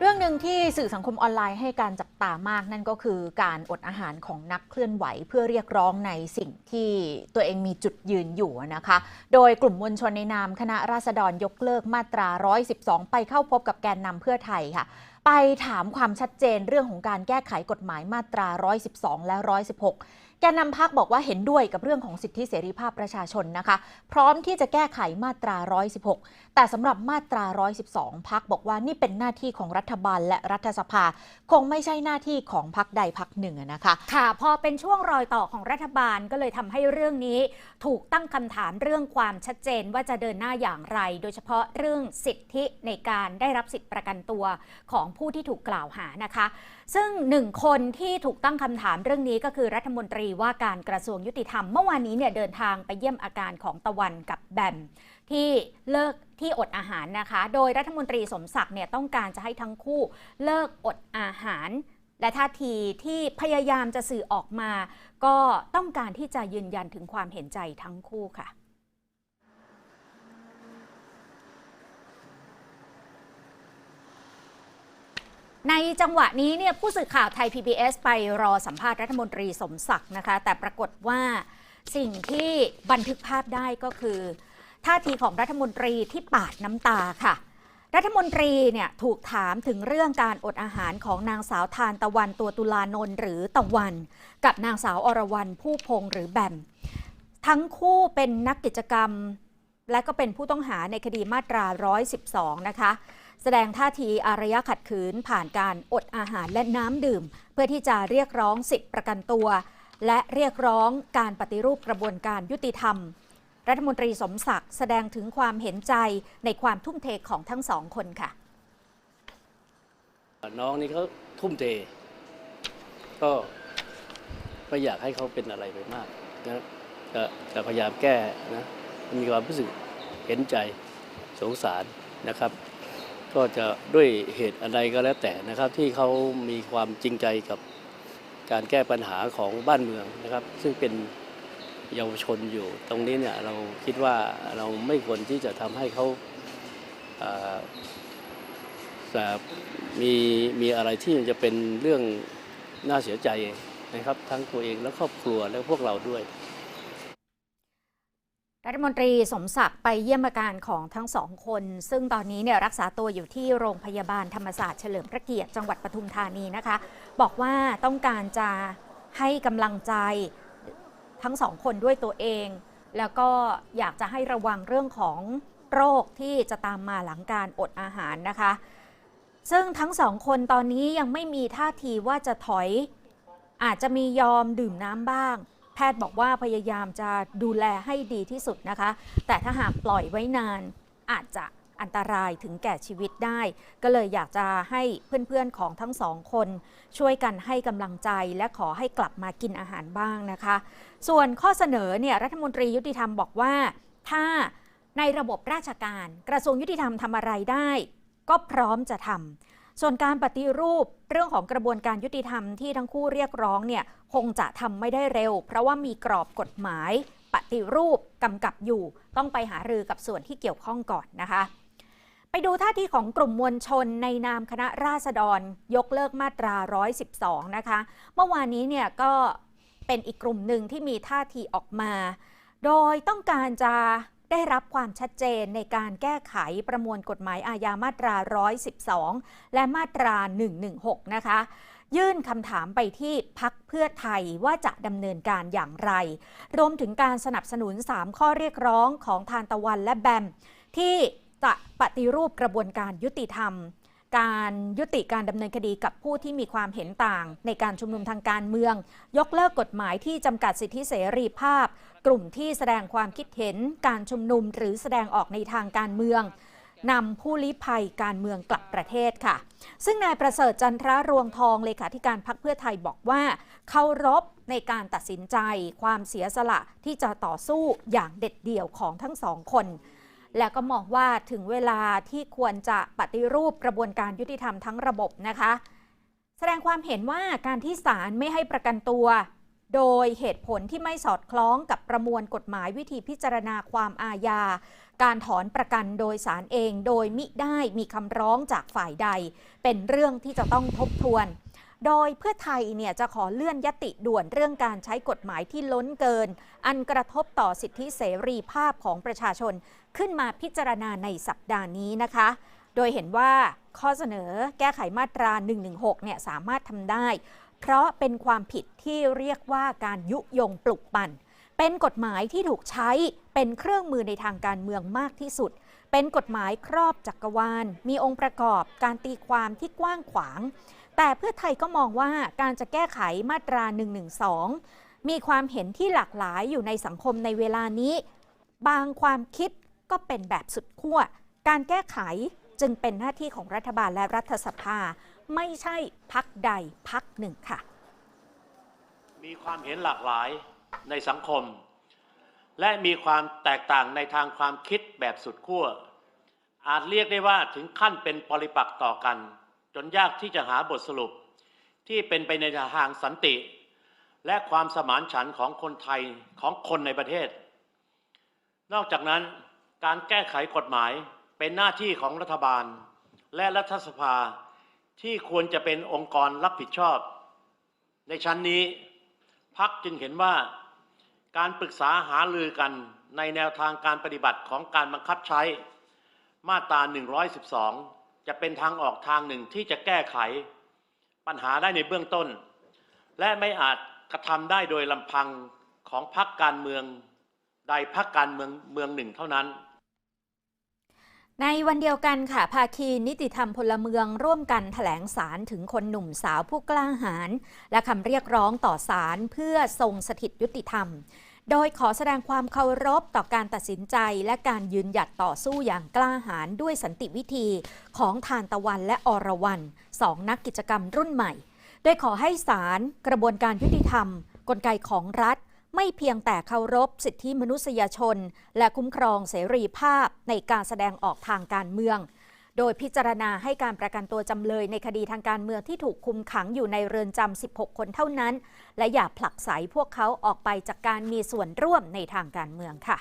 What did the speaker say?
เรื่องหนึ่งที่สื่อสังคมออนไลน์ให้การจับตามากนั่นก็คือการอดอาหารของนักเคลื่อนไหวเพื่อเรียกร้องในสิ่งที่ตัวเองมีจุดยืนอยู่นะคะ โดยกลุ่มมวลชนในนามคณะราษฎรยกเลิกมาตรา 112 ไปเข้าพบกับแกนนำเพื่อไทยค่ะ ไปถามความชัดเจนเรื่องของการแก้ไขกฎหมายมาตรา 112 และ 116 แกนนำพักบอกว่าเห็นด้วยกับเรื่องของสิทธิเสรีภาพประชาชนนะคะ พร้อมที่จะแก้ไขมาตรา 116 แต่สำหรับมาตรา 112 พักบอกว่านี่เป็นหน้าที่ของรัฐบาลและรัฐสภา คงไม่ใช่หน้าที่ของพักใดพักหนึ่งนะคะ ค่ะ พอเป็นช่วงรอยต่อของรัฐบาลก็เลยทำให้เรื่องนี้ ถูกตั้งคำถามเรื่องความชัดเจนว่าจะเดินหน้าอย่างไร โดยเฉพาะเรื่องสิทธิในการได้รับสิทธิประกันตัวของผู้ที่ถูกกล่าวหานะคะ ซึ่งหนึ่งคนที่ถูกตั้งคำถามเรื่องนี้ก็คือรัฐมนตรีว่าการกระทรวงยุติธรรมเมื่อวานนี้เนี่ยเดินทางไปเยี่ยมอาการของตะวันกับแบมที่เลิกที่อดอาหารนะคะ โดยรัฐมนตรีสมศักดิ์เนี่ยต้องการจะให้ทั้งคู่เลิกอดอาหาร และท่าทีที่พยายามจะสื่อออกมา ก็ต้องการที่จะยืนยันถึงความเห็นใจทั้งคู่ค่ะ ในจังหวะนี้เนี่ยผู้สื่อข่าวไทย PBS ไปรอสัมภาษณ์รัฐมนตรีสมศักดิ์นะคะ แต่ปรากฏว่าสิ่งที่บันทึกภาพได้ก็คือ ท่าทีของรัฐมนตรีที่ปาดน้ำตาค่ะ รัฐมนตรีเนี่ยถูกถามถึงเรื่องการอดอาหารของนางสาวทานตะวันตัวตุลานนท์หรือตะวัน กับนางสาวอรวรรณผู้พงษ์หรือแบมทั้งคู่เป็นนักกิจกรรม และก็เป็นผู้ต้องหาในคดีมาตรา 112 นะคะ แสดงท่าทีอารยะขัดขืนผ่านการอดอาหารและน้ำดื่ม เพื่อที่จะเรียกร้องสิทธิประกันตัว และเรียกร้องการปฏิรูปกระบวนการยุติธรรม รัฐมนตรีสมศักดิ์แสดงถึงความเห็นใจในความทุ่มเทของทั้งสองคนค่ะ น้องนี่เขาทุ่มเท ก็ไม่อยากให้เขาเป็นอะไรไปมากนะจะจะพยายามแก้นะมีความรู้สึกเห็นใจสงสารนะครับ ก็จะด้วยเหตุอะไรก็แล้วแต่นะครับ ที่เขามีความจริงใจกับการแก้ปัญหาของบ้านเมืองนะครับ ซึ่งเป็นเยาวชนอยู่ ตรงนี้เนี่ยเราคิดว่าเราไม่ควรที่จะทำให้เขาแต่มีมีอะไรที่จะเป็นเรื่องน่าเสียใจนะครับ ทั้งตัวเองและครอบครัวและพวกเราด้วย รัฐมนตรีสมศักดิ์ไปเยี่ยมอาการของทั้งสองคน ซึ่งตอนนี้เนี่ยรักษาตัวอยู่ที่โรงพยาบาลธรรมศาสตร์เฉลิมพระเกียรติจังหวัดปทุมธานีนะคะ บอกว่าต้องการจะให้กำลังใจทั้งสองคนด้วยตัวเอง แล้วก็อยากจะให้ระวังเรื่องของโรคที่จะตามมาหลังการอดอาหารนะคะ ซึ่งทั้งสองคนตอนนี้ยังไม่มีท่าทีว่าจะถอย อาจจะมียอมดื่มน้ำบ้าง แพทย์บอกว่าพยายามจะดูแลให้ดีที่สุดนะคะ แต่ถ้าหากปล่อยไว้นานอาจจะอันตรายถึงแก่ชีวิตได้ ก็เลยอยากจะให้เพื่อนๆของทั้งสองคน ช่วยกันให้กำลังใจและขอให้กลับมากินอาหารบ้างนะคะ ส่วนข้อเสนอเนี่ยรัฐมนตรียุติธรรมบอกว่า ถ้าในระบบราชการกระทรวงยุติธรรมทำอะไรได้ ก็พร้อมจะทำ ส่วนการปฏิรูปเรื่องของกระบวนการยุติธรรมที่ทั้งคู่เรียกร้องเนี่ยคงจะทำไม่ได้เร็ว เพราะว่ามีกรอบกฎหมาย ปฏิรูปกำกับอยู่ ต้องไปหารือกับส่วนที่เกี่ยวข้องก่อนนะคะ ไปดูท่าทีของกลุ่มมวลชนในนามคณะราษฎร ยกเลิกมาตรา 112 นะคะ เมื่อวานนี้เนี่ยก็เป็นอีกกลุ่มหนึ่งที่มีท่าทีออกมา โดยต้องการจะ ได้รับความชัดเจนในการแก้ไขประมวลกฎหมายอาญามาตรา 112 และมาตรา 116 นะคะ ยื่นคำถามไปที่พักเพื่อไทยว่าจะดำเนินการอย่างไร รวมถึงการสนับสนุน 3 ข้อเรียกร้องของทานตะวันและแบม ที่จะปฏิรูปกระบวนการยุติธรรมการยุติการดำเนินคดีกับผู้ที่มีความเห็นต่าง ในการชุมนุมทางการเมือง ยกเลิกกฎหมายที่จำกัดสิทธิเสรีภาพ กลุ่มที่แสดงความคิดเห็นการชุมนุมหรือแสดงออกในทางการเมืองนำผู้ลี้ภัยการเมืองกลับประเทศค่ะ ซึ่งนายประเสริฐจันทรารวงทองเลขาธิการพักเพื่อไทยบอกว่าเคารพในการตัดสินใจความเสียสละที่จะต่อสู้อย่างเด็ดเดี่ยวของทั้งสองคน และก็มองว่าถึงเวลาที่ควรจะปฏิรูปกระบวนการยุติธรรมทั้งระบบนะคะ แสดงความเห็นว่าการที่ศาลไม่ให้ประกันตัว โดยเหตุผลที่ไม่สอดคล้องกับประมวลกฎหมายวิธีพิจารณาความอาญา การถอนประกันโดยสารเอง โดยมิได้มีคำร้องจากฝ่ายใด เป็นเรื่องที่จะต้องทบทวน โดยเพื่อไทยเนี่ยจะขอเลื่อนยติด่วนเรื่องการใช้กฎหมายที่ล้นเกิน อันกระทบต่อสิทธิเสรีภาพของประชาชนขึ้นมาพิจารณาในสัปดาห์นี้นะคะ โดยเห็นว่าข้อเสนอแก้ไขมาตรา 116 เนี่ยสามารถทำได้ เพราะเป็นความผิดที่เรียกว่าการยุยงปลุกปั่น เป็นกฎหมายที่ถูกใช้เป็นเครื่องมือในทางการเมืองมากที่สุด เป็นกฎหมายครอบจักรวาล มีองค์ประกอบการตีความที่กว้างขวาง แต่เพื่อไทยก็มองว่าการจะแก้ไขมาตรา 112 มีความเห็นที่หลากหลายอยู่ในสังคมในเวลานี้ บางความคิดก็เป็นแบบสุดขั้ว การแก้ไขจึงเป็นหน้าที่ของรัฐบาลและรัฐสภา ไม่ใช่พักใดพักหนึ่งค่ะ มีความเห็นหลากหลายในสังคม และมีความแตกต่างในทางความคิดแบบสุดขั้ว อาจเรียกได้ว่าถึงขั้นเป็นปริปักษ์ต่อกัน จนยากที่จะหาบทสรุป ที่เป็นไปในทางสันติ และความสมานฉันท์ของคนไทยของคนในประเทศ นอกจากนั้นการแก้ไขกฎหมายเป็นหน้าที่ของรัฐบาล และรัฐสภา ที่ควรจะเป็นองค์กรรับผิดชอบ ในชั้นนี้พักจึงเห็นว่าการปรึกษาหารือกันในแนวทางการปฏิบัติของการบังคับใช้มาตรา 112 จะเป็นทางออกทางหนึ่งที่จะแก้ไข ปัญหาได้ในเบื้องต้น และไม่อาจกระทำได้โดยลำพังของพรรคการเมือง ใดพรรคการเมืองเมืองหนึ่งเท่านั้น ในวันเดียวกันค่ะ ภาคีนิติธรรมพลเมืองร่วมกันถแถลงสารถึงคนหนุ่มสาวผู้กล้าหาญและคำเรียกร้องต่อศาลเพื่อทรงสถิตยุติธรรม โดยขอแสดงความเคารพต่อการตัดสินใจและการยืนหยัดต่อสู้อย่างกล้าหาญด้วยสันติวิธีของทานตะวันและอรวรันสองนักกิจกรรมรุ่นใหม่ โดยขอให้ศาลกระบวนการยุติธรรม กลไกของรัฐ ไม่เพียงแต่เคารพสิทธิมนุษยชน และคุ้มครองเสรีภาพในการแสดงออกทางการเมือง โดยพิจารณาให้การประกันตัวจำเลยในคดีทางการเมืองที่ถูกคุมขังอยู่ในเรือนจำ 16 คนเท่านั้น และอย่าผลักไสพวกเขาออกไปจากการมีส่วนร่วมในทางการเมืองค่ะ